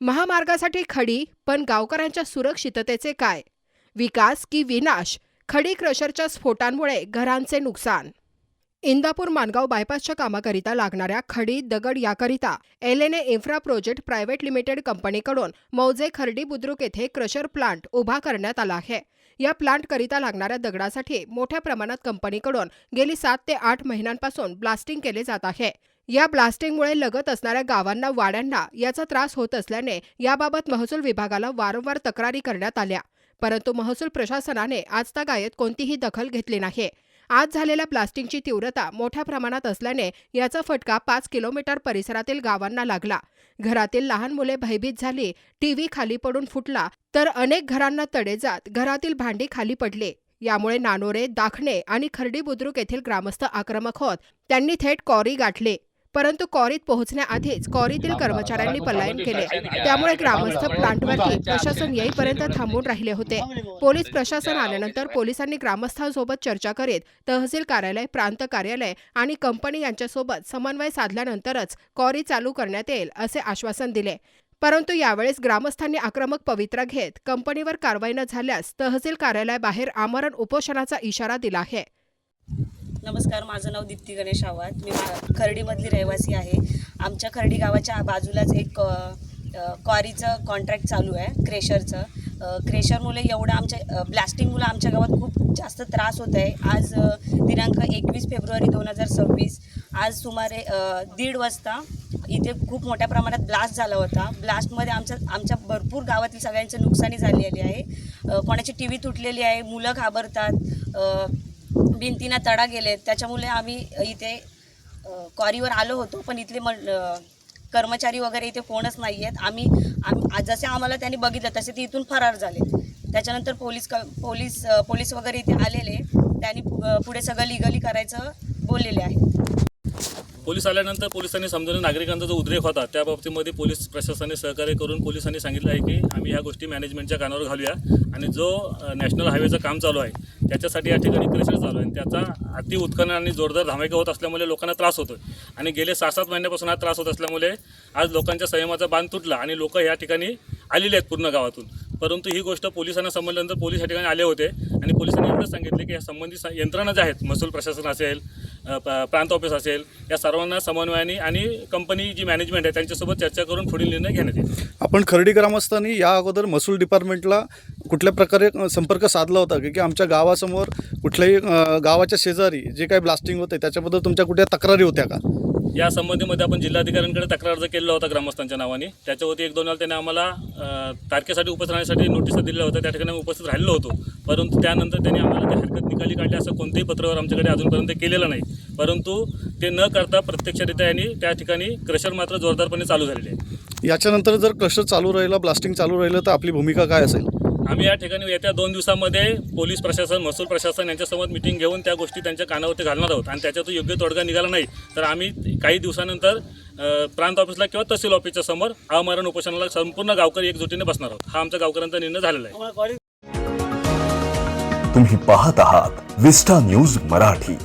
महामार्गासाठी खडी पण गावकऱ्यांच्या सुरक्षिततेचे काय? विकास की विनाश? खडी क्रशरच्या स्फोटांमुळे घरांचे नुकसान. इंदापूर मानगाव बायपासच्या कामाकरिता लागणाऱ्या खडी दगड याकरिता L N A infra project private limited कंपनीकडून मौजे खर्डी बुद्रुक येथे क्रशर प्लांट उभा करण्यात आला आहे. या प्लांटकरिता लागणाऱ्या दगडासाठी मोठ्या प्रमाणात कंपनीकडून गेली सात ते आठ महिन्यांपासून ब्लास्टिंग केले जात आहे. या ब्लास्टिंगमुळे लगत असणाऱ्या गावांना वाड्यांना याचा त्रास होत असल्याने याबाबत महसूल विभागाला वारंवार तक्रारी करण्यात आल्या. परंतु महसूल प्रशासनाने आजतागायत कोणतीही दखल घेतली नाही. आज झालेल्या ब्लास्टिंगची तीव्रता मोठ्या प्रमाणात असल्याने याचा फटका पाच किलोमीटर परिसरातील गावांना लागला. घरातील लहान मुले भयभीत झाली टीव्ही खाली पडून फुटला तर अनेक घरांना तडे जात घरातील भांडी खाली पडले. यामुळे नानोरे दाखणे आणि खर्डी बुद्रुक येथील ग्रामस्थ आक्रमक होत त्यांनी थेट कॉरी गाठले. परंतु कॉरीत पोहोचण्याआधीच कॉरीतील कर्मचाऱ्यांनी पलायन केले. त्यामुळे ग्रामस्थ प्लांटवरती प्रशासन येईपर्यंत थांबून राहिले होते. पोलीस प्रशासन आल्यानंतर पोलिसांनी ग्रामस्थांसोबत चर्चा करीत तहसील कार्यालय प्रांत कार्यालय आणि कंपनी यांच्यासोबत समन्वय साधल्यानंतरच कॉरी चालू करण्यात येईल असे आश्वासन दिले. परंतु यावेळेस ग्रामस्थांनी आक्रमक पवित्रा घेत कंपनीवर कारवाई न झाल्यास तहसील कार्यालयाबाहेर आमरण उपोषणाचा इशारा दिला आहे. नमस्कार माझं नाव दीप्ती गणेश आव्हाड. मी खर्डीमधली रहिवासी आहे. आमच्या खर्डी गावाच्या बाजूलाच एक क्वारीचं कॉन्ट्रॅक्ट चालू आहे क्रेशरचं क्रेशरमुळे एवढं आमच्या ब्लास्टिंगमुळे आमच्या गावात खूप जास्त त्रास होत आहे. आज दिनांक एकवीस फेब्रुवारी दोन हजार सव्वीस. आज सुमारे दीड वाजता इथे खूप मोठ्या प्रमाणात ब्लास्ट झाला होता. ब्लास्टमध्ये आमच्या आमच्या भरपूर गावातील सगळ्यांचं नुकसानी झालेली आहे. कोणाची टी व्ही तुटलेली आहे मुलं घाबरतात. भिंतींना तडा गेले त्याच्यामुळे आम्ही इथे क्वारीवर आलो होतो पण इथले मन कर्मचारी वगैरे इथे कोणच नाही आहेत आम्ही आम जसे आम्हाला त्यांनी बघितलं तसे ते इथून फरार झाले त्याच्यानंतर पोलीस क पोलीस पोलीस वगैरे इथे आलेले. त्यांनी पुढे सगळं लिगली करायचं बोललेले आहे पोलीस आल्यानंतर पोलिसांनी समजून नागरिकांचा जो उद्रेक होता त्या बाबतीमध्ये पोलीस प्रशासनाने सहकार्य करून पोलिसांनी सांगितलं आहे की आम्ही या गोष्टी मॅनेजमेंटच्या कानावर घालूया. आणि जो नॅशनल हायवेचं काम चालू आहे त्याच्यासाठी या ठिकाणी क्रेशर चालू आहे आणि त्याचा अति उत्खनन आणि जोरदार धामाके होत असल्यामुळे लोकांना त्रास होतो आणि गेले सहा सात महिन्यापासून हा त्रास होत असल्यामुळे आज लोकांच्या संयमाचा बांध तुटला आणि लोक या ठिकाणी आलेले आहेत पूर्ण गावातून. परंतु ही गोष्ट पोलिसांना समजल्यानंतर पोलीस या ठिकाणी आले होते. आणि पोलिसांनी एवढंच सांगितले की या संबंधित यंत्रणा ज्या आहेत महसूल प्रशासन असेल प्रांत ऑफिस असेल या सर्वांना समन्वयाने आणि कंपनी जी मॅनेजमेंट आहे त्यांच्यासोबत चर्चा करून पुढील निर्णय घेण्यात येईल. आपण खर्डी ग्रामस्थांनी या अगोदर महसूल डिपार्टमेंटला कुठल्या प्रकारे संपर्क साधला होता? की की आमच्या गावासमोर कुठल्याही गावाच्या शेजारी जे काही ब्लास्टिंग होते त्याच्याबद्दल तुमच्या कुठल्या तक्रारी होत्या का? या संबंधीमध्ये आपण जिल्हाधिकाऱ्यांकडे तक्रार अर्ज केलेला होता ग्रामस्थांच्या नावाने. त्याच्यावरती एक दोन वेळा त्यांनी आम्हाला तारखेसाठी उपस्थित राहण्यासाठी नोटीस दिल्या होत्या त्या ठिकाणी आम्ही उपस्थित राहिलो होतो. परंतु त्यानंतर त्यांनी आम्हाला ते हरकत निकाली काढली असं कोणत्याही पत्रावर आमच्याकडे अजूनपर्यंत केलेलं नाही. परंतु ते न करता प्रत्यक्षरित्या यांनी त्या ठिकाणी क्रशर मात्र जोरदारपणे चालू झालेले आहे. याच्यानंतर जर क्रशर चालू राहिलं ब्लास्टिंग चालू राहिलं तर आपली भूमिका काय असेल? आम्ही या ठिकाणी येत्या दोन दिवसामध्ये पोलीस प्रशासन महसूल प्रशासन यांच्यासोबत मिटिंग घेऊन त्या गोष्टी त्यांच्या कानावरती घालणार आहोत. आणि त्याच्यातून योग्य तोडगा निघाला नाही. तर आम्ही काही दिवसानंतर प्रांत ऑफिसला किंवा तहसील ऑफिसच्या समोर आमरण उपोषणाला संपूर्ण गावकरी एकजुटीने बसणार आहोत. हा आमच्या गावकऱ्यांचा निर्णय झालेला आहे. तुम्ही पाहत आहात विस्टा न्यूज मराठी.